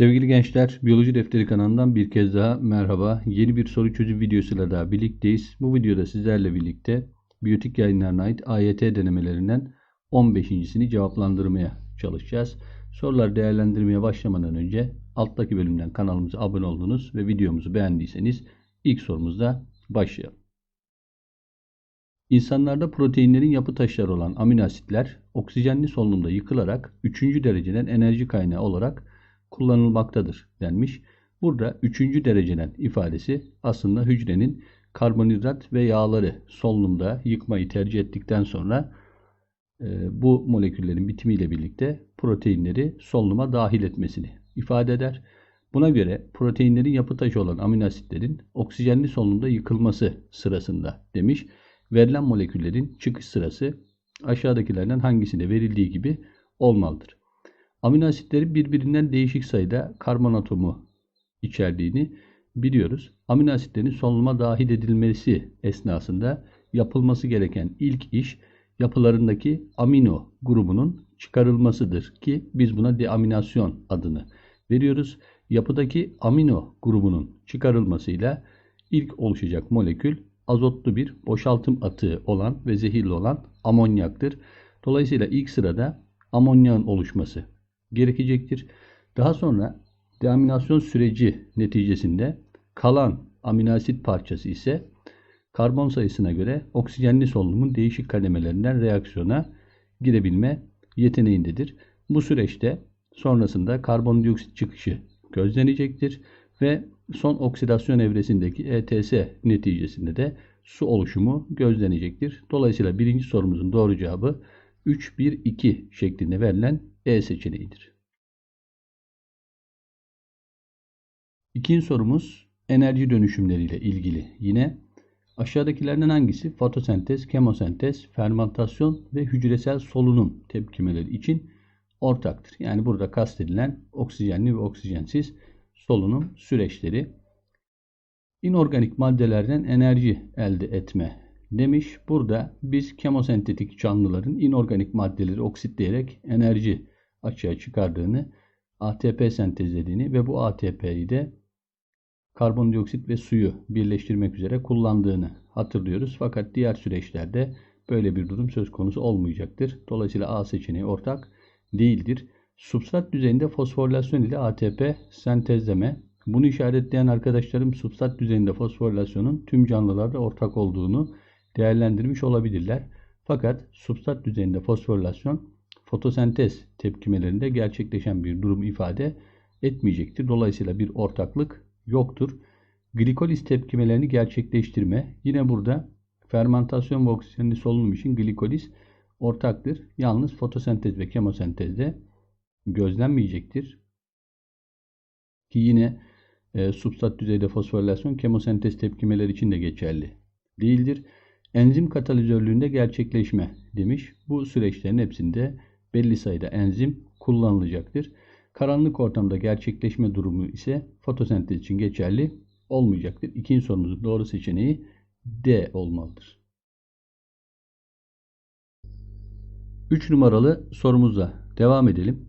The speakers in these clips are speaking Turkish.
Sevgili gençler, Biyoloji Defteri kanalından bir kez daha merhaba. Yeni bir soru çözüm videosuyla daha birlikteyiz. Bu videoda sizlerle birlikte biyotik yayınlarına ait AYT denemelerinden 15.sini cevaplandırmaya çalışacağız. Soruları değerlendirmeye başlamadan önce alttaki bölümden kanalımıza abone oldunuz ve videomuzu beğendiyseniz ilk sorumuzda başlayalım. İnsanlarda proteinlerin yapı taşları olan amino asitler oksijenli solunumda yıkılarak 3. dereceden enerji kaynağı olarak kullanılmaktadır denmiş. Burada 3. dereceden ifadesi aslında hücrenin karbonhidrat ve yağları solunumda yıkmayı tercih ettikten sonra e, bu moleküllerin bitimiyle birlikte proteinleri solunuma dahil etmesini ifade eder. Buna göre proteinlerin yapı taşı olan amino asitlerin oksijenli solunumda yıkılması sırasında demiş. Verilen moleküllerin çıkış sırası aşağıdakilerden hangisine verildiği gibi olmalıdır. Amino asitlerin birbirinden değişik sayıda karbon atomu içerdiğini biliyoruz. Amino asitlerin solunuma dahil edilmesi esnasında yapılması gereken ilk iş yapılarındaki amino grubunun çıkarılmasıdır ki biz buna deaminasyon adını veriyoruz. Yapıdaki amino grubunun çıkarılmasıyla ilk oluşacak molekül azotlu bir boşaltım atığı olan ve zehirli olan amonyaktır. Dolayısıyla ilk sırada amonyağın oluşması gerekecektir. Daha sonra deaminasyon süreci neticesinde kalan amino asit parçası ise karbon sayısına göre oksijenli solunumun değişik kademelerinden reaksiyona girebilme yeteneğindedir. Bu süreçte sonrasında karbondioksit çıkışı gözlenecektir ve son oksidasyon evresindeki ETS neticesinde de su oluşumu gözlenecektir. Dolayısıyla birinci sorumuzun doğru cevabı 3, 1, 2 şeklinde verilen E seçeneğidir. İkinci sorumuz enerji dönüşümleriyle ilgili. Yine aşağıdakilerden hangisi fotosentez, kemosentez, fermentasyon ve hücresel solunum tepkimeleri için ortaktır? Yani burada kastedilen oksijenli ve oksijensiz solunum süreçleri. İnorganik maddelerden enerji elde etme demiş. Burada biz kemosentetik canlıların inorganik maddeleri oksitleyerek enerji açığa çıkardığını, ATP sentezlediğini ve bu ATP'yi de karbondioksit ve suyu birleştirmek üzere kullandığını hatırlıyoruz. Fakat diğer süreçlerde böyle bir durum söz konusu olmayacaktır. Dolayısıyla A seçeneği ortak değildir. Substrat düzeyinde fosforilasyon ile ATP sentezleme. Bunu işaretleyen arkadaşlarım substrat düzeyinde fosforilasyonun tüm canlılarda ortak olduğunu değerlendirmiş olabilirler. Fakat substrat düzeyinde fosforilasyon fotosentez tepkimelerinde gerçekleşen bir durum ifade etmeyecektir. Dolayısıyla bir ortaklık yoktur. Glikoliz tepkimelerini gerçekleştirme. Yine burada fermentasyon ve oksijenli solunum için glikoliz ortaktır. Yalnız fotosentez ve kemosentezde gözlenmeyecektir. Ki yine e, substrat düzeyde fosforilasyon kemosentez tepkimeleri için de geçerli değildir. Enzim katalizörlüğünde gerçekleşme demiş. Bu süreçlerin hepsinde belli sayıda enzim kullanılacaktır. Karanlık ortamda gerçekleşme durumu ise fotosentez için geçerli olmayacaktır. İkinci sorumuzun doğru seçeneği D olmalıdır. 3 numaralı sorumuza devam edelim.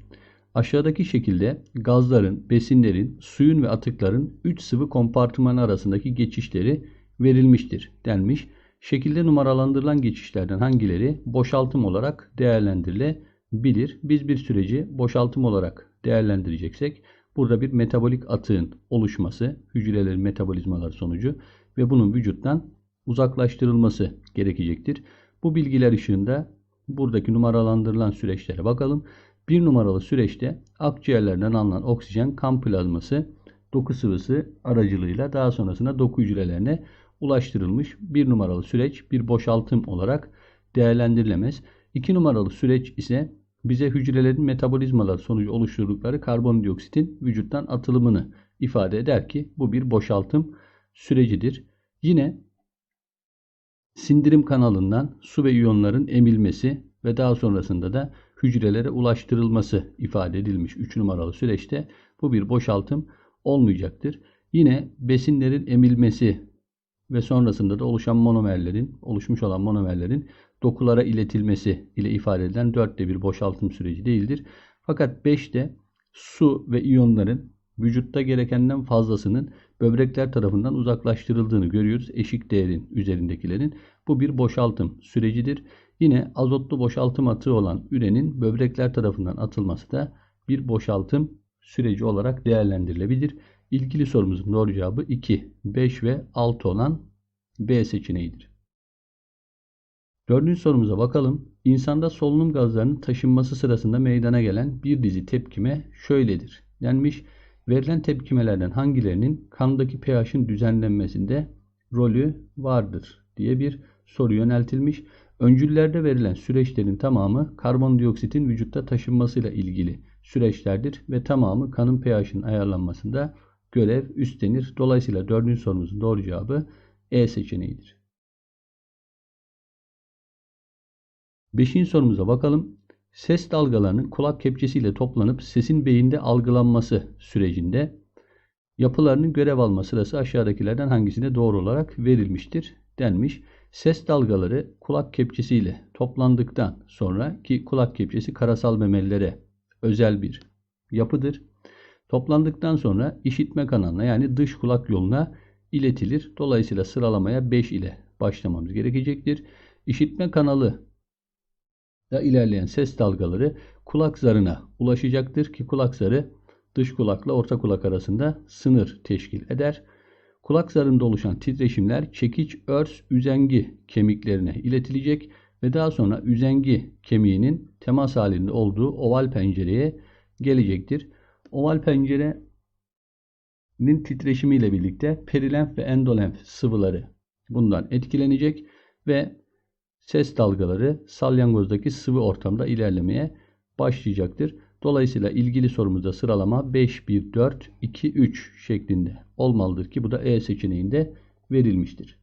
Aşağıdaki şekilde gazların, besinlerin, suyun ve atıkların 3 sıvı kompartıman arasındaki geçişleri verilmiştir denmiş. Şekilde numaralandırılan geçişlerden hangileri boşaltım olarak değerlendirilebilir? Biz bir süreci boşaltım olarak değerlendireceksek burada bir metabolik atığın oluşması, hücrelerin metabolizmaları sonucu ve bunun vücuttan uzaklaştırılması gerekecektir. Bu bilgiler ışığında buradaki numaralandırılan süreçlere bakalım. Bir numaralı süreçte akciğerlerden alınan oksijen kan plazması doku sıvısı aracılığıyla daha sonrasında doku hücrelerine ulaştırılmış bir numaralı süreç bir boşaltım olarak değerlendirilemez. İki numaralı süreç ise bize hücrelerin metabolizmalar sonucu oluşturdukları karbondioksitin vücuttan atılımını ifade eder ki bu bir boşaltım sürecidir. Yine sindirim kanalından su ve iyonların emilmesi ve daha sonrasında da hücrelere ulaştırılması ifade edilmiş 3 numaralı süreçte bu bir boşaltım olmayacaktır. Yine besinlerin emilmesi ve sonrasında da oluşan monomerlerin, oluşmuş olan monomerlerin dokulara iletilmesi ile ifade edilen 4'te bir boşaltım süreci değildir. Fakat 5'te su ve iyonların vücutta gerekenden fazlasının böbrekler tarafından uzaklaştırıldığını görüyoruz. Eşik değerin üzerindekilerin. Bu bir boşaltım sürecidir. Yine azotlu boşaltım atığı olan ürenin böbrekler tarafından atılması da bir boşaltım süreci olarak değerlendirilebilir. İlgili sorumuzun doğru cevabı 2, 5 ve 6 olan B seçeneğidir. Dördüncü sorumuza bakalım. İnsanda solunum gazlarının taşınması sırasında meydana gelen bir dizi tepkime şöyledir. Denmiş verilen tepkimelerden hangilerinin kandaki pH'in düzenlenmesinde rolü vardır diye bir soru yöneltilmiş. Öncüllerde verilen süreçlerin tamamı karbondioksitin vücutta taşınmasıyla ilgili süreçlerdir ve tamamı kanın pH'in ayarlanmasında görev üstlenir. Dolayısıyla dördüncü sorumuzun doğru cevabı E seçeneğidir. Beşinci sorumuza bakalım. Ses dalgalarının kulak kepçesiyle toplanıp sesin beyinde algılanması sürecinde yapılarının görev alma sırası aşağıdakilerden hangisine doğru olarak verilmiştir denmiş. Ses dalgaları kulak kepçesiyle toplandıktan sonra ki kulak kepçesi karasal memelilere özel bir yapıdır. Toplandıktan sonra işitme kanalına yani dış kulak yoluna iletilir. Dolayısıyla sıralamaya 5 ile başlamamız gerekecektir. İşitme kanalı da ilerleyen ses dalgaları kulak zarına ulaşacaktır ki kulak zarı dış kulakla orta kulak arasında sınır teşkil eder. Kulak zarında oluşan titreşimler çekiç örs üzengi kemiklerine iletilecek ve daha sonra üzengi kemiğinin temas halinde olduğu oval pencereye gelecektir. Oval pencerenin titreşimiyle birlikte perilenf ve endolenf sıvıları bundan etkilenecek ve ses dalgaları salyangozdaki sıvı ortamda ilerlemeye başlayacaktır. Dolayısıyla ilgili sorumuzda sıralama 5, 1, 4, 2, 3 şeklinde olmalıdır ki bu da E seçeneğinde verilmiştir.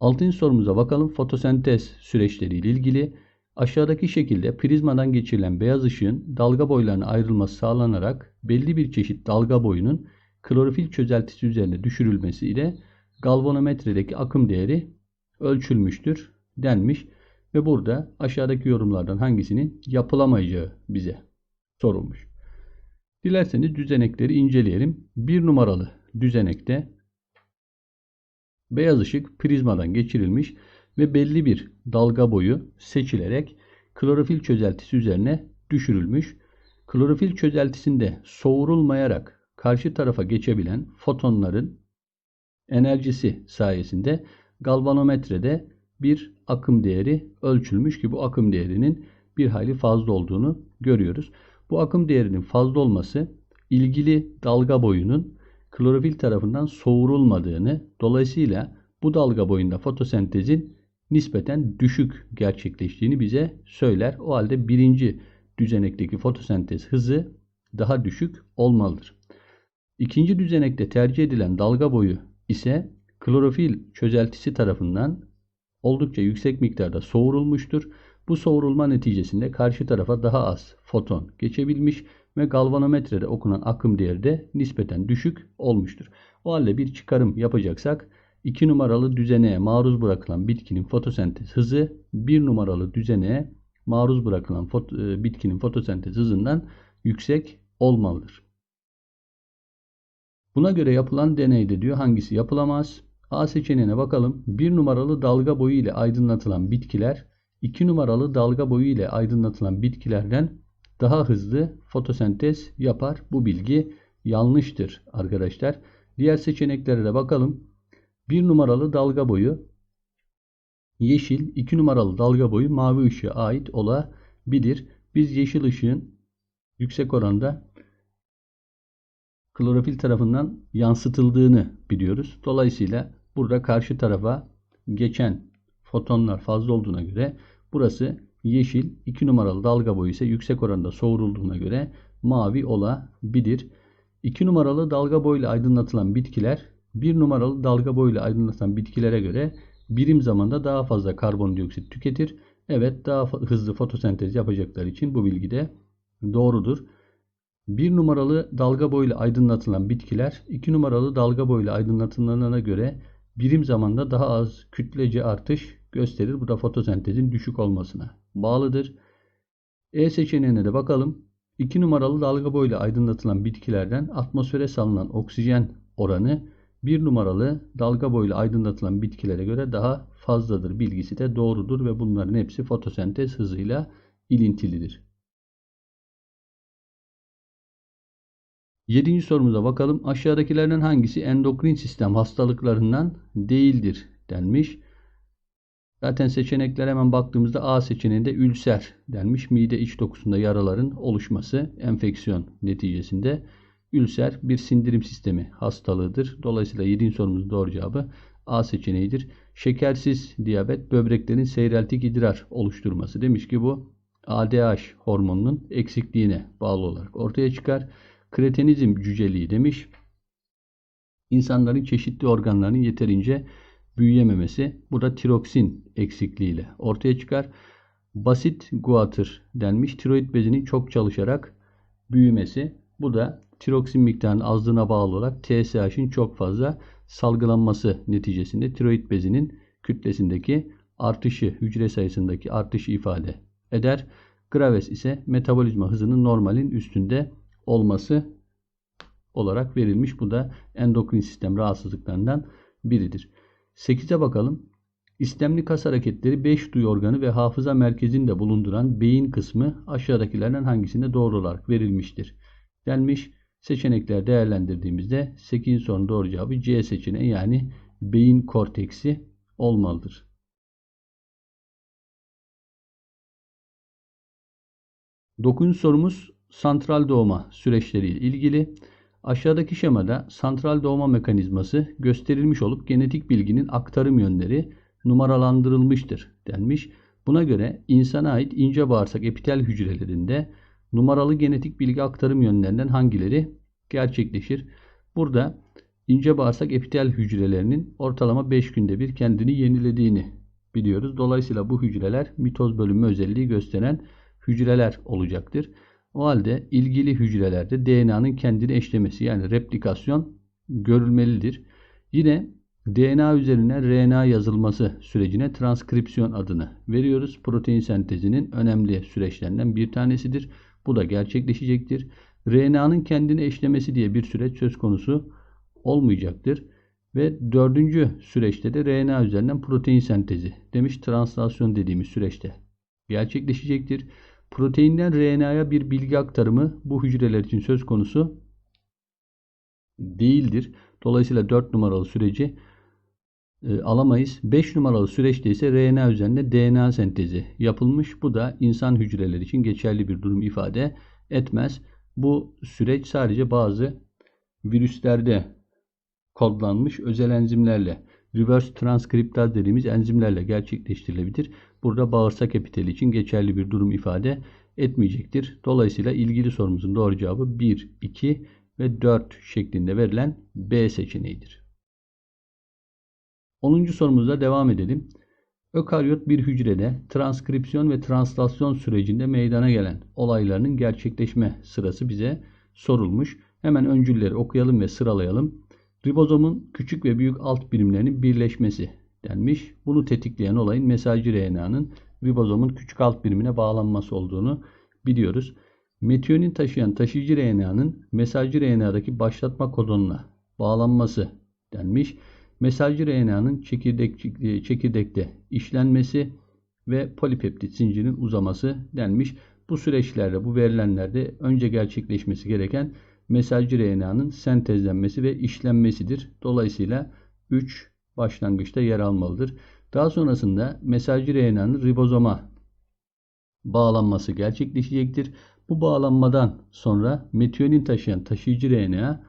Altıncı sorumuza bakalım. Fotosentez süreçleriyle ilgili aşağıdaki şekilde prizmadan geçirilen beyaz ışığın dalga boylarına ayrılması sağlanarak belli bir çeşit dalga boyunun klorofil çözeltisi üzerine düşürülmesi ile galvanometredeki akım değeri ölçülmüştür denmiş ve burada aşağıdaki yorumlardan hangisinin yapılamayacağı bize sorulmuş. Dilerseniz düzenekleri inceleyelim. Bir numaralı düzenekte beyaz ışık prizmadan geçirilmiş ve belli bir dalga boyu seçilerek klorofil çözeltisi üzerine düşürülmüş. Klorofil çözeltisinde soğurulmayarak karşı tarafa geçebilen fotonların enerjisi sayesinde galvanometrede bir akım değeri ölçülmüş ki bu akım değerinin bir hayli fazla olduğunu görüyoruz. Bu akım değerinin fazla olması ilgili dalga boyunun klorofil tarafından soğurulmadığını dolayısıyla bu dalga boyunda fotosentezin nispeten düşük gerçekleştiğini bize söyler. O halde birinci düzenekteki fotosentez hızı daha düşük olmalıdır. İkinci düzenekte tercih edilen dalga boyu ise klorofil çözeltisi tarafından oldukça yüksek miktarda soğurulmuştur. Bu soğurulma neticesinde karşı tarafa daha az foton geçebilmiş ve galvanometrede okunan akım değeri de nispeten düşük olmuştur. O halde bir çıkarım yapacaksak 2 numaralı düzeneye maruz bırakılan bitkinin fotosentez hızı 1 numaralı düzeneye maruz bırakılan foto, e, bitkinin fotosentez hızından yüksek olmalıdır. Buna göre yapılan deneyde diyor hangisi yapılamaz? A seçeneğine bakalım. 1 numaralı dalga boyu ile aydınlatılan bitkiler 2 numaralı dalga boyu ile aydınlatılan bitkilerden daha hızlı fotosentez yapar. Bu bilgi yanlıştır arkadaşlar. Diğer seçeneklere de bakalım. 1 numaralı dalga boyu yeşil, 2 numaralı dalga boyu mavi ışığa ait olabilir. Biz yeşil ışığın yüksek oranda klorofil tarafından yansıtıldığını biliyoruz. Dolayısıyla burada karşı tarafa geçen fotonlar fazla olduğuna göre burası yeşil 2 numaralı dalga boyu ise yüksek oranda soğurulduğuna göre mavi olabilir. 2 numaralı dalga boyuyla aydınlatılan bitkiler 1 numaralı dalga boyuyla aydınlatılan bitkilere göre birim zamanda daha fazla karbondioksit tüketir. Evet daha hızlı fotosentez yapacaklar için bu bilgi de doğrudur. 1 numaralı dalga boyuyla aydınlatılan bitkiler 2 numaralı dalga boyuyla aydınlatılana göre birim zamanda daha az kütlece artış gösterir. Bu da fotosentezin düşük olmasına bağlıdır. E seçeneğine de bakalım. 2 numaralı dalga boyuyla aydınlatılan bitkilerden atmosfere salınan oksijen oranı 1 numaralı dalga boyuyla aydınlatılan bitkilere göre daha fazladır bilgisi de doğrudur ve bunların hepsi fotosentez hızıyla ilintilidir. Yedinci sorumuza bakalım. Aşağıdakilerden hangisi endokrin sistem hastalıklarından değildir denmiş. Zaten seçenekler hemen baktığımızda A seçeneğinde ülser denmiş. Mide iç dokusunda yaraların oluşması enfeksiyon neticesinde. Ülser bir sindirim sistemi hastalığıdır. Dolayısıyla 7. sorumuzun doğru cevabı A seçeneğidir. Şekersiz diyabet böbreklerin seyreltik idrar oluşturması. Demiş ki bu ADH hormonunun eksikliğine bağlı olarak ortaya çıkar. Kretenizm cüceliği demiş. İnsanların çeşitli organlarının yeterince büyüyememesi. Bu da tiroksin eksikliğiyle ortaya çıkar. Basit guatr denmiş. Tiroid bezinin çok çalışarak büyümesi. Bu da tiroksin miktarının azlığına bağlı olarak TSH'in çok fazla salgılanması neticesinde tiroid bezinin kütlesindeki artışı, hücre sayısındaki artışı ifade eder. Graves ise metabolizma hızının normalin üstünde olması olarak verilmiş. Bu da endokrin sistem rahatsızlıklarından biridir. 8'e bakalım. İstemli kas hareketleri 5 duyu organı ve hafıza merkezinde bulunduran beyin kısmı aşağıdakilerden hangisinde doğru olarak verilmiştir? Denmiş. Seçenekler değerlendirdiğimizde 8. sorunun doğru cevabı C seçeneği yani beyin korteksi olmalıdır. 9. sorumuz santral doğma süreçleriyle ilgili. Aşağıdaki şemada santral doğma mekanizması gösterilmiş olup genetik bilginin aktarım yönleri numaralandırılmıştır denmiş. Buna göre insana ait ince bağırsak epitel hücrelerinde numaralı genetik bilgi aktarım yönlerinden hangileri gerçekleşir? Burada ince bağırsak epitel hücrelerinin ortalama 5 günde bir kendini yenilediğini biliyoruz. Dolayısıyla bu hücreler mitoz bölünme özelliği gösteren hücreler olacaktır. O halde ilgili hücrelerde DNA'nın kendini eşlemesi yani replikasyon görülmelidir. Yine DNA üzerine RNA yazılması sürecine transkripsiyon adını veriyoruz. Protein sentezinin önemli süreçlerinden bir tanesidir. Bu da gerçekleşecektir. RNA'nın kendini eşlemesi diye bir süreç söz konusu olmayacaktır. Ve dördüncü süreçte de RNA üzerinden protein sentezi demiş translasyon dediğimiz süreçte gerçekleşecektir. Proteinden RNA'ya bir bilgi aktarımı bu hücreler için söz konusu değildir. Dolayısıyla 4 numaralı süreci e, alamayız. 5 numaralı süreçte ise RNA üzerinde DNA sentezi yapılmış. Bu da insan hücreleri için geçerli bir durum ifade etmez. Bu süreç sadece bazı virüslerde kodlanmış özel enzimlerle reverse transkriptaz dediğimiz enzimlerle gerçekleştirilebilir. Burada bağırsak epiteli için geçerli bir durum ifade etmeyecektir. Dolayısıyla ilgili sorumuzun doğru cevabı 1, 2 ve 4 şeklinde verilen B seçeneğidir. 10. sorumuzda devam edelim. Ökaryot bir hücrede transkripsiyon ve translasyon sürecinde meydana gelen olaylarının gerçekleşme sırası bize sorulmuş. Hemen öncülleri okuyalım ve sıralayalım. Ribozomun küçük ve büyük alt birimlerinin birleşmesi denmiş. Bunu tetikleyen olayın mesajcı RNA'nın ribozomun küçük alt birimine bağlanması olduğunu biliyoruz. Metiyonin taşıyan taşıyıcı RNA'nın mesajcı RNA'daki başlatma kodonuna bağlanması denmiş. Mesajcı RNA'nın çekirdek, çekirdekte işlenmesi ve polipeptit zincirinin uzaması denmiş. Bu süreçlerde, bu verilenlerde önce gerçekleşmesi gereken mesajcı RNA'nın sentezlenmesi ve işlenmesidir. Dolayısıyla 3 başlangıçta yer almalıdır. Daha sonrasında mesajcı RNA'nın ribozoma bağlanması gerçekleşecektir. Bu bağlanmadan sonra metiyonin taşıyan taşıyıcı RNA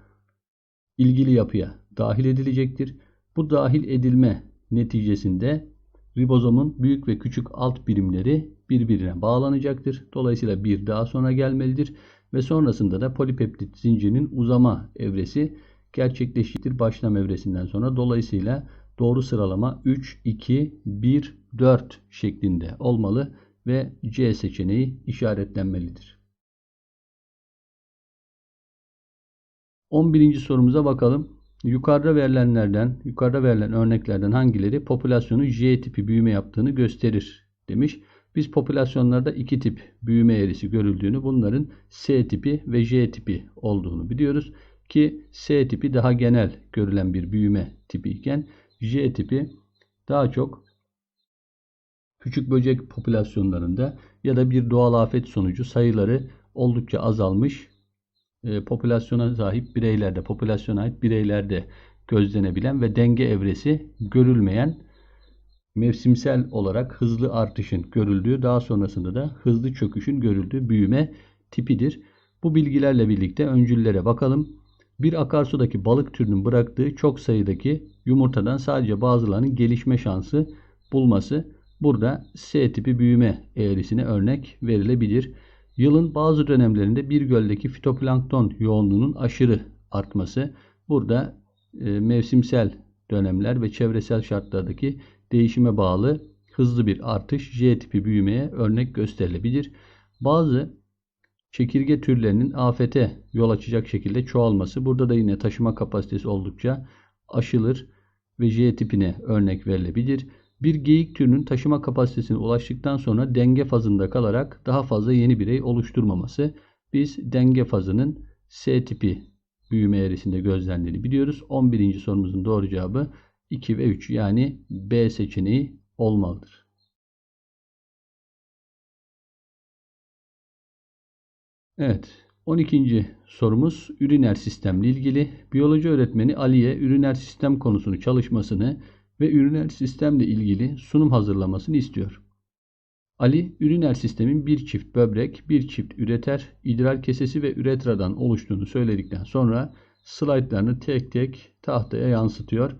ilgili yapıya dahil edilecektir. Bu dahil edilme neticesinde ribozomun büyük ve küçük alt birimleri birbirine bağlanacaktır. Dolayısıyla bir daha sonra gelmelidir ve sonrasında da polipeptit zincirinin uzama evresi gerçekleşir başlam evresinden sonra. Dolayısıyla doğru sıralama 3, 2, 1, 4 şeklinde olmalı ve C seçeneği işaretlenmelidir. 11. sorumuza bakalım. Yukarıda verilenlerden, yukarıda verilen örneklerden hangileri popülasyonun J tipi büyüme yaptığını gösterir demiş. Biz popülasyonlarda iki tip büyüme eğrisi görüldüğünü, bunların S tipi ve J tipi olduğunu biliyoruz. Ki S tipi daha genel görülen bir büyüme tipi iken J tipi daha çok küçük böcek popülasyonlarında ya da bir doğal afet sonucu sayıları oldukça azalmış e, popülasyona sahip bireylerde, popülasyona ait bireylerde gözlenebilen ve denge evresi görülmeyen mevsimsel olarak hızlı artışın görüldüğü, daha sonrasında da hızlı çöküşün görüldüğü büyüme tipidir. Bu bilgilerle birlikte öncüllere bakalım. Bir akarsudaki balık türünün bıraktığı çok sayıdaki yumurtadan sadece bazılarının gelişme şansı bulması burada S tipi büyüme eğrisine örnek verilebilir. Yılın bazı dönemlerinde bir göldeki fitoplankton yoğunluğunun aşırı artması burada e, mevsimsel dönemler ve çevresel şartlardaki değişime bağlı hızlı bir artış J tipi büyümeye örnek gösterilebilir. Bazı çekirge türlerinin afete yol açacak şekilde çoğalması. Burada da yine taşıma kapasitesi oldukça aşılır ve J tipine örnek verilebilir. Bir geyik türünün taşıma kapasitesine ulaştıktan sonra denge fazında kalarak daha fazla yeni birey oluşturmaması. Biz denge fazının S tipi büyüme eğrisinde gözlendiğini biliyoruz. 11. sorumuzun doğru cevabı 2 ve 3 yani B seçeneği olmalıdır. Evet. 12. sorumuz üriner sistemle ilgili. Biyoloji öğretmeni Ali'ye üriner sistem konusunu çalışmasını ve üriner sistemle ilgili sunum hazırlamasını istiyor. Ali, üriner sistemin bir çift böbrek, bir çift üreter, idrar kesesi ve üretradan oluştuğunu söyledikten sonra slaytlarını tek tek tahtaya yansıtıyor.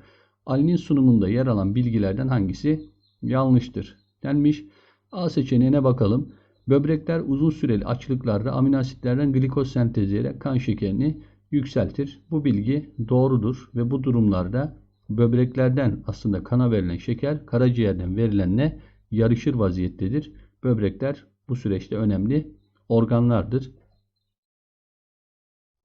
Ali'nin sunumunda yer alan bilgilerden hangisi yanlıştır denmiş. A seçeneğine bakalım. Böbrekler uzun süreli açlıklarda amino asitlerden glikoz sentezleyerek kan şekerini yükseltir. Bu bilgi doğrudur ve bu durumlarda böbreklerden aslında kana verilen şeker karaciğerden verilenle yarışır vaziyettedir. Böbrekler bu süreçte önemli organlardır.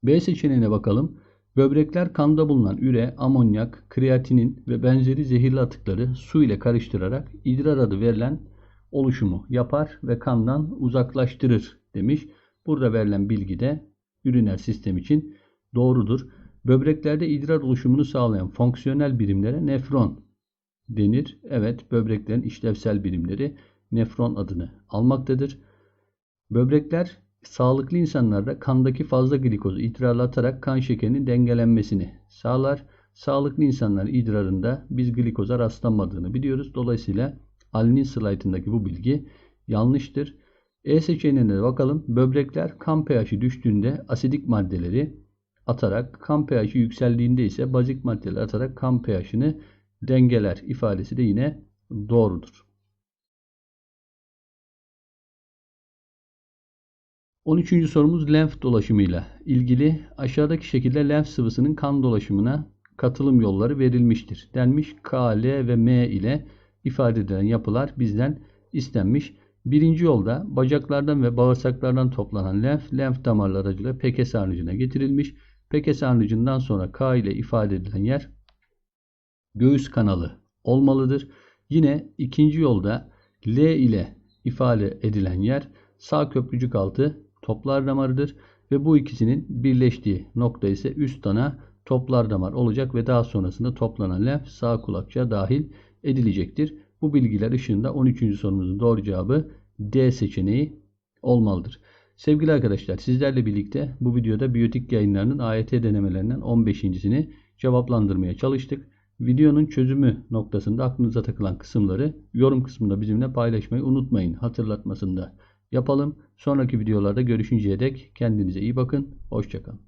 B seçeneğine bakalım. Böbrekler kanda bulunan üre, amonyak, kreatinin ve benzeri zehirli atıkları su ile karıştırarak idrar adı verilen oluşumu yapar ve kandan uzaklaştırır demiş. Burada verilen bilgi de üriner sistem için doğrudur. Böbreklerde idrar oluşumunu sağlayan fonksiyonel birimlere nefron denir. Evet, böbreklerin işlevsel birimleri nefron adını almaktadır. Böbrekler sağlıklı insanlarda kandaki fazla glikozu idrarlatarak kan şekerinin dengelenmesini sağlar. Sağlıklı insanların idrarında biz glikoza rastlanmadığını biliyoruz. Dolayısıyla Ali'nin slaytındaki bu bilgi yanlıştır. E seçeneğine de bakalım. Böbrekler kan pH'i düştüğünde asidik maddeleri atarak kan pH'i yükseldiğinde ise bazik maddeler atarak kan pH'ini dengeler ifadesi de yine doğrudur. 13. sorumuz lenf dolaşımıyla ilgili. Aşağıdaki şekilde lenf sıvısının kan dolaşımına katılım yolları verilmiştir. Denmiş K, L ve M ile ifade edilen yapılar bizden istenmiş. Birinci yolda bacaklardan ve bağırsaklardan toplanan lenf, lenf damarları aracılığıyla peke sarnıcına getirilmiş. Peke sarnıcından sonra K ile ifade edilen yer göğüs kanalı olmalıdır. Yine ikinci yolda L ile ifade edilen yer sağ köprücük altı toplar damarıdır ve bu ikisinin birleştiği nokta ise üst ana toplar damar olacak ve daha sonrasında toplanan lenf sağ kulakçığa dahil edilecektir. Bu bilgiler ışığında 13. sorumuzun doğru cevabı D seçeneği olmalıdır. Sevgili arkadaşlar sizlerle birlikte bu videoda biyotik yayınlarının AYT denemelerinden 15.sini cevaplandırmaya çalıştık. Videonun çözümü noktasında aklınıza takılan kısımları yorum kısmında bizimle paylaşmayı unutmayın. Hatırlatmasında yapalım. Sonraki videolarda görüşünceye dek kendinize iyi bakın. Hoşçakalın.